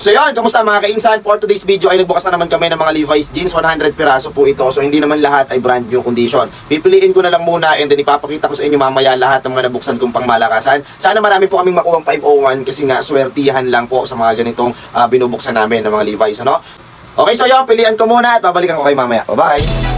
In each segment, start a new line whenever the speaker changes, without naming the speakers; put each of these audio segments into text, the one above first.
So yun, kamusta mga kainsan? For today's video ay nagbukas na naman kami ng mga Levi's jeans. 100 piraso po ito. So hindi naman lahat ay brand new condition. Pipiliin ko na lang muna and then ipapakita ko sa inyo mamaya lahat ng mga nabuksan kong pangmalakasan. Sana marami po kaming makuha 501 kasi nga swertihan lang po sa mga ganitong ah, binubuksan namin ng mga Levi's. Ano? Okay, so yun, pilihan ko muna at babalikan ko kayo mamaya. Bye-bye!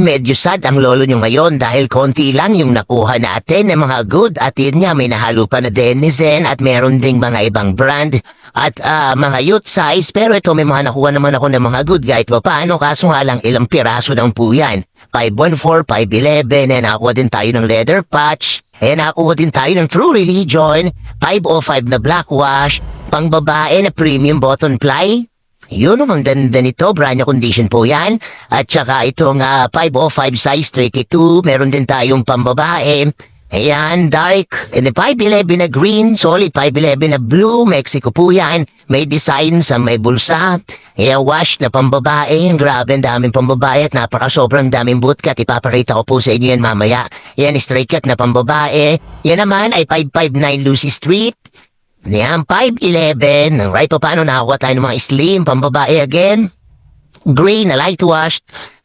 Medyo sad ang lolo nyo ngayon dahil konti lang yung nakuha natin ng mga good at nga may nahalo pa na denizen at meron ding mga ibang brand at ah, mga youth size pero ito may mga nakuha naman ako ng mga good kahit pa paano kaso nga lang ilang piraso ng po yan. 514, 511 and nakakuha din tayo ng leather patch eh nakakuha din tayo ng True Religion 505 na black wash pang babae na premium button ply yun ang ganda nito, brand new condition po yan. At saka itong ah, 505 size 32, meron din tayong pambabae. Ayan, dark. And the 511 na green, solid 511 na blue, Mexico po yan. May design sa may bulsa. Ayan, wash na pambabae. Grabe, ang daming pambabae at napaka sobrang daming bootcut. Ipaparita ko po sa inyo yan mamaya. Yan, straight cut na pambabae. Yan naman ay 559 Lucy Street. Yan, 5'11". Right pa paano nakakuha tayo ng mga slim, pambabae again. Green na light wash.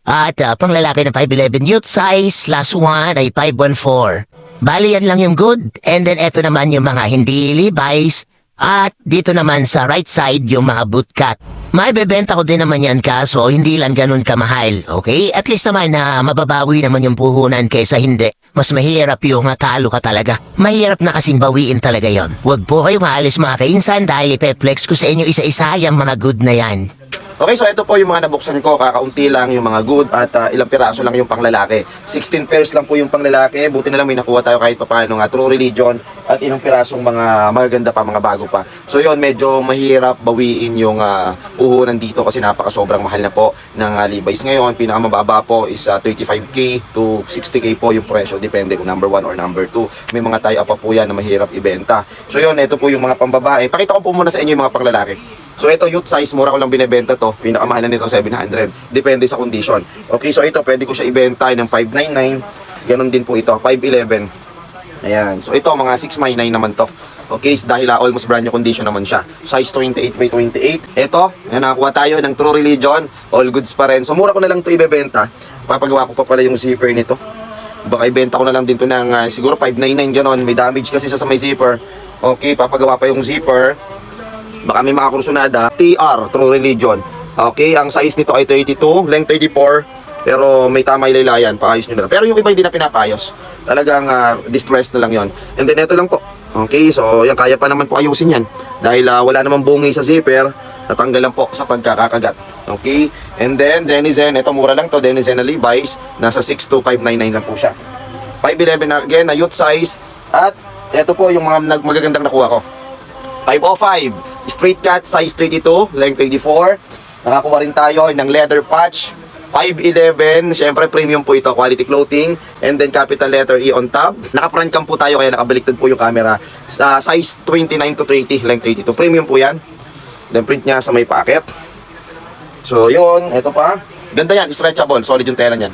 At uh, pang lalaki na 5'11 youth size. Last one ay 5'14". Bali yan lang yung good. And then eto naman yung mga hindi Levi's. At dito naman sa right side yung mga bootcut. May bebenta ko din naman yan kaso hindi lang ganun kamahal, okay? At least naman na mababawi naman yung puhunan kaysa hindi. Mas mahirap yung talo ka talaga. Mahirap na kasing bawiin talaga yon. Huwag po kayo maalis mga kainsan dahil ipeplex ko sa inyo isa-isa yung mga good na yan.
Okay, so ito po yung mga nabuksan ko. Kakaunti lang yung mga good at ah, ilang piraso lang yung panglalaki. 16 pairs lang po yung panglalaki. Buti na lang may nakuha tayo kahit pa paano nga True Religion at ilang pirasong mga magaganda pa, mga bago pa. So yun, medyo mahirap bawiin yung uh, puhunan dito kasi napaka sobrang mahal na po ng ah, Levi's ngayon. Pinakamababa po is ah, 35k to 60k po yung presyo. Depende kung number 1 or number 2. May mga up pa po yan na mahirap ibenta. So yun, ito po yung mga pambabae. Pakita ko po muna sa inyo yung mga panglalaki. So ito youth size, mura ko lang binebenta to. Pinakamahal na nito 700. Depende sa condition. Okay, so ito pwede ko siya ibenta ng 599. Ganon din po ito, 511. Ayan. So ito mga 699 naman to. Okay, dahil uh, almost brand new condition naman siya. Size 28 by 28. Ito, ayan, nakakuha tayo ng True Religion. All goods pa rin. So mura ko na lang to ibebenta. Papagawa ko pa pala yung zipper nito. Baka ibenta ko na lang din to ng uh, siguro 599 ganon. May damage kasi sa, sa may zipper. Okay, papagawa pa yung zipper. Baka may mga kursunada. TR, True Religion. Okay, ang size nito ay 32, length 34. Pero may tama laylayan, paayos nyo na lang. Pero yung iba hindi na pinapayos. Talagang ah, distressed na lang yon. And then ito lang po. Okay, so yan, kaya pa naman po ayusin yan. Dahil ah, wala namang bungi sa zipper, natanggal lang po sa pagkakakagat. Okay, and then Denizen, ito mura lang to, Denizen na Levi's, nasa 62599 lang po siya. 511 na again, na youth size. At ito po yung mga magagandang nakuha ko. 505, straight cut, size 32, length 34. Nakakuha rin tayo ng leather patch. 511, syempre premium po ito, quality clothing. And then capital letter E on top. Naka-front po tayo kaya nakabaliktad po yung camera. Sa size 29 to 30, length 32. Premium po yan. Then print niya sa may pocket. So yun, ito pa. Ganda yan, stretchable, solid yung tela niyan.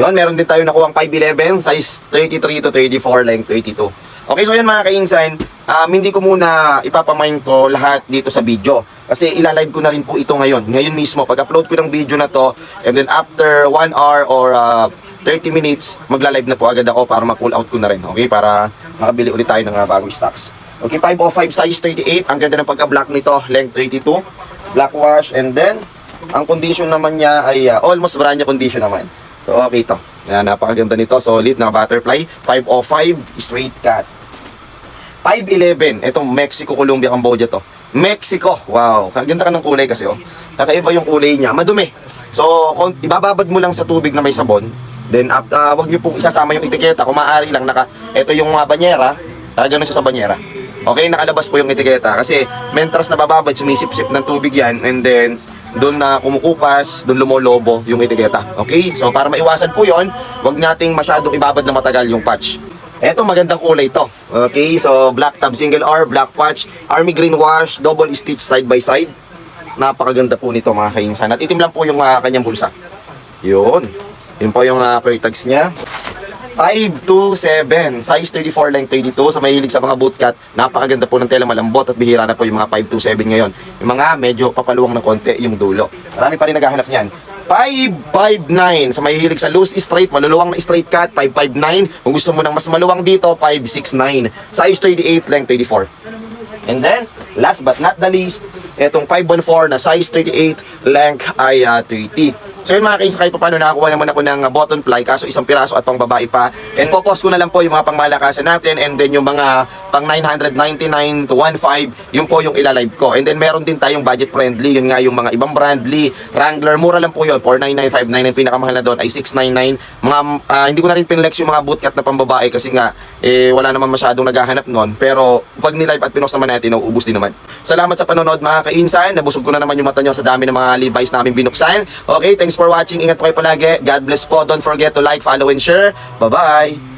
Yun, meron din tayo nakuha 511, size 33 to 34, length 32. Okay, so yan mga ka-insign, um, hindi ko muna ipapamain ko lahat dito sa video. Kasi ilalive ko na rin po ito ngayon. Ngayon mismo, pag-upload ko ng video na to, and then after 1 hour or uh, 30 minutes, magla-live na po agad ako para ma-pull out ko na rin. Okay, para makabili ulit tayo ng uh, bagong stocks. Okay, 505 size 38. Ang ganda ng pagka-black nito, length 32. Black wash, and then, ang condition naman niya ay uh, almost brand new condition naman. So, okay to. Ayan, napakaganda nito. Solid na butterfly. 505 straight cut. 511. Itong Mexico, Colombia, Cambodia to. Mexico. Wow. Kaganda ka ng kulay kasi oh. Kakaiba yung kulay niya. Madumi. So, kung ibababad mo lang sa tubig na may sabon, then after, uh, wag niyo pong isasama yung etiketa. Kung maaari lang naka, ito yung mga banyera, talaga siya sa banyera. Okay, nakalabas po yung etiketa kasi mentras na bababad, sumisip-sip ng tubig yan and then doon na kumukupas, doon lumolobo yung etiketa. Okay? So para maiwasan po yon, wag nating masyadong ibabad na matagal yung patch. Eto magandang kulay to. Okay, so black tab single R, black patch, army green wash, double stitch side by side. Napakaganda po nito mga kainsan. At itim lang po yung uh, kanyang bulsa. Yun. Yun po yung uh, tags niya. 5 to 7, size 34 length 32 sa mahilig sa mga bootcut. Napakaganda po ng tela malambot at bihira na po yung mga 5 to 7 ngayon. Yung mga medyo papaluwang ng konti yung dulo. Marami pa rin naghahanap niyan. 559 sa mahilig sa loose straight, maluluwang na straight cut, 559. Kung gusto mo ng mas maluwang dito, 569. Size 38 length 34. And then, last but not the least, itong 514 na size 38, length ay ah, 30. So yun mga kains, kahit pa paano nakakuha naman ako ng ah, button ply, kaso isang piraso at pang babae pa. And popost ko na lang po yung mga pangmalakasan natin and then yung mga pang 999 to 15, yun po yung ilalive ko. And then meron din tayong budget friendly, yun nga yung mga ibang brandly, Wrangler, mura lang po yun, 499, 599, pinakamahal na doon ay 699. Mga, ah, hindi ko na rin pinlex yung mga bootcut na pambabae kasi nga, eh, wala naman masyadong naghahanap nun. Pero pag nilive at pinost naman natin, nauubos din naman. Salamat sa panonood mga kainsan. Nabusog ko na naman yung mata nyo sa dami ng mga Levi's namin binuksan. Okay, thanks for watching. Ingat po kayo palagi. God bless po. Don't forget to like, follow, and share. Bye-bye!